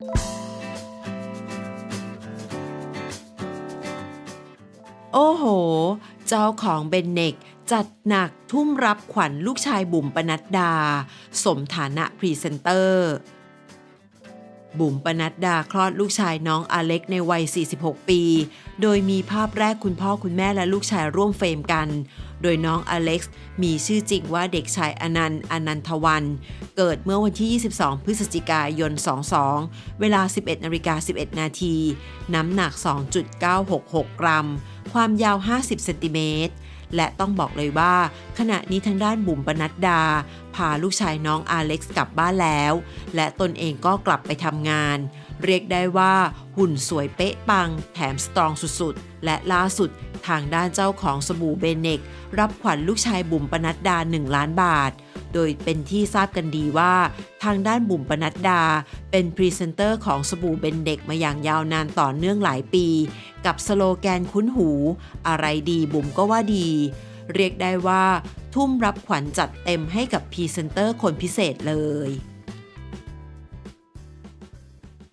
โอ้โห เจ้าของเบนเนกจัดหนักทุ่มรับขวัญลูกชายบุ๋มปนัดดา สมฐานะพรีเซนเตอร์ บุ๋มปนัดดาคลอดลูกชายน้องอเล็กในวัย 46 ปี โดยมีภาพแรกคุณพ่อคุณแม่และลูกชายร่วมเฟรมกัน โดยน้องอเล็กซ์มีชื่อจริงว่าเด็กชายอนันต์อนันทวัน เกิดเมื่อวันที่ 22 พฤศจิกายน 22 เวลา 11นาฬิกา11 นาที น้ำหนัก 2.966 กรัม ความยาว 50 เซนติเมตร และต้องบอกเลยว่า ขณะนี้ทางด้านบุ๋มปนัดดา พาลูกชายน้องอาเล็กซ์กลับบ้านแล้ว และตนเองก็กลับไปทำงาน เรียกได้ว่าหุ่นสวยเป๊ะปัง แถมสตรองสุดๆ และล่าสุดทางด้านเจ้าของสบู่เบเนกรับขวัญลูกชายบุ๋มปนัดดา 1 ล้านบาท โดยเป็นที่ทราบกันดีว่าทางด้านบุ๋มปนัดดา เป็นพรีเซนเตอร์ของสบู่เบนเด็กมาอย่างยาวนานต่อเนื่องหลายปี กับสโลแกนคุ้นหู อะไรดีบุ๋มก็ว่าดี เรียกได้ว่า ทุ่มรับขวัญจัดเต็มให้กับพรีเซนเตอร์คนพิเศษเลย